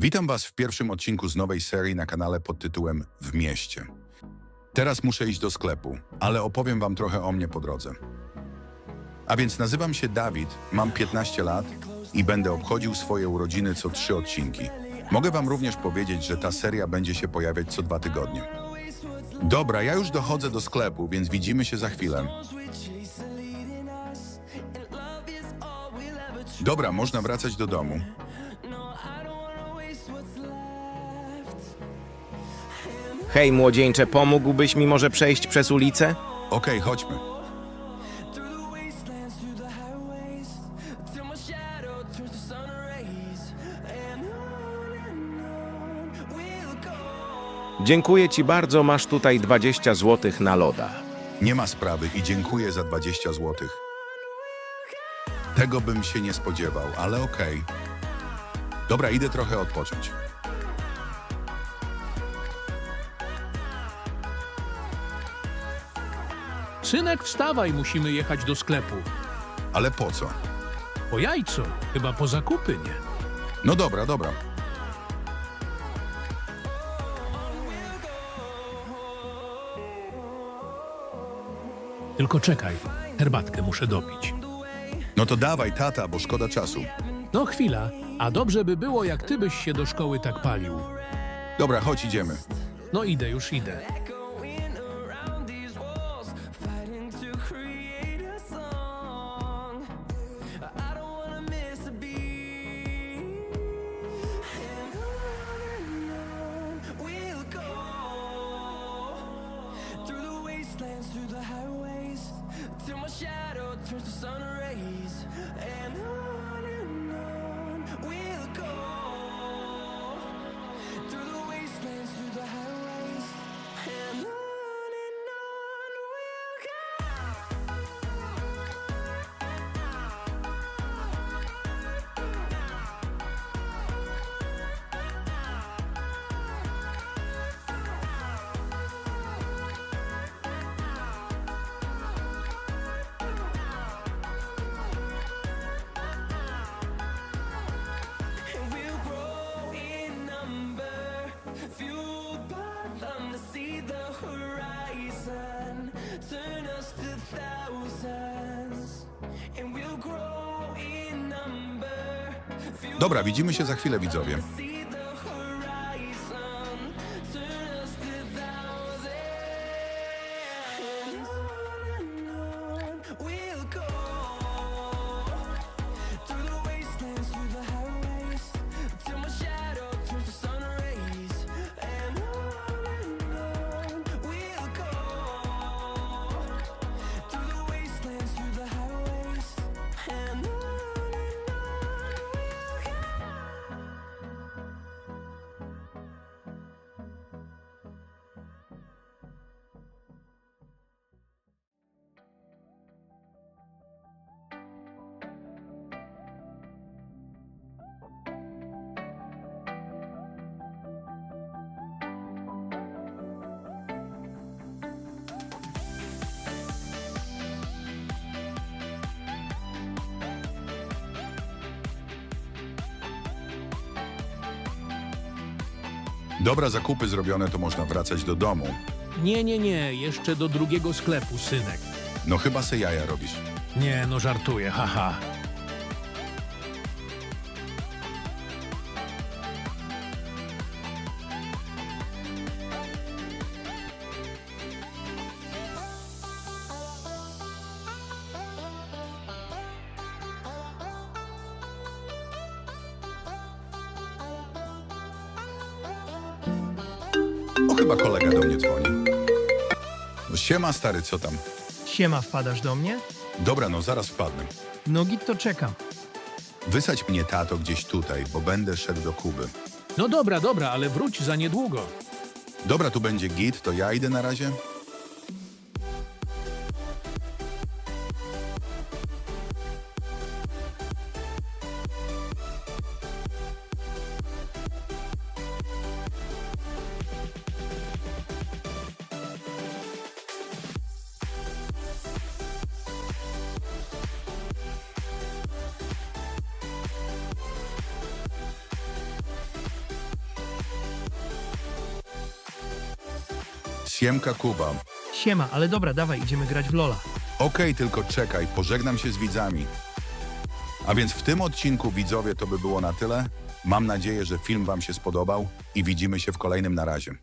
Witam Was w pierwszym odcinku z nowej serii na kanale pod tytułem W mieście. Teraz muszę iść do sklepu, ale opowiem Wam trochę o mnie po drodze. A więc nazywam się Dawid, mam 15 lat i będę obchodził swoje urodziny co trzy odcinki. Mogę Wam również powiedzieć, że ta seria będzie się pojawiać co dwa tygodnie. Dobra, ja już dochodzę do sklepu, więc widzimy się za chwilę. Dobra, można wracać do domu. Hej, młodzieńcze, pomógłbyś mi może przejść przez ulicę? Okej, chodźmy. Dziękuję ci bardzo, masz tutaj 20 zł na loda. Nie ma sprawy i dziękuję za 20 zł. Tego bym się nie spodziewał, ale okej. Dobra, idę trochę odpocząć. Synek, wstawaj, musimy jechać do sklepu. Ale po co? Po jajco, chyba po zakupy, nie? No dobra, dobra. Tylko czekaj, herbatkę muszę dopić. No to dawaj, tata, bo szkoda czasu. No chwila, a dobrze by było, jak ty byś się do szkoły tak palił. Dobra, chodź, idziemy. No idę, już idę. Shadow turns to sun rays, turn us to thousands. And we'll grow in number, Dobra, widzimy się za chwilę, widzowie. Dobra, zakupy zrobione, to można wracać do domu. Nie, nie, nie, jeszcze do drugiego sklepu, synek. No chyba se jaja robisz. Nie, no żartuję, haha. Chyba kolega do mnie dzwoni. No siema, stary, co tam? Siema, wpadasz do mnie? Dobra, no zaraz wpadnę. No git to czekam. Wysadź mnie, tato, gdzieś tutaj, bo będę szedł do Kuby. No dobra, dobra, ale wróć za niedługo. Dobra, tu będzie git, to ja idę na razie. Siemka Kuba. Siema, ale dobra, dawaj, idziemy grać w Lola. Okej, tylko czekaj, pożegnam się z widzami. A więc w tym odcinku, widzowie, to by było na tyle. Mam nadzieję, że film Wam się spodobał i widzimy się w kolejnym na razie.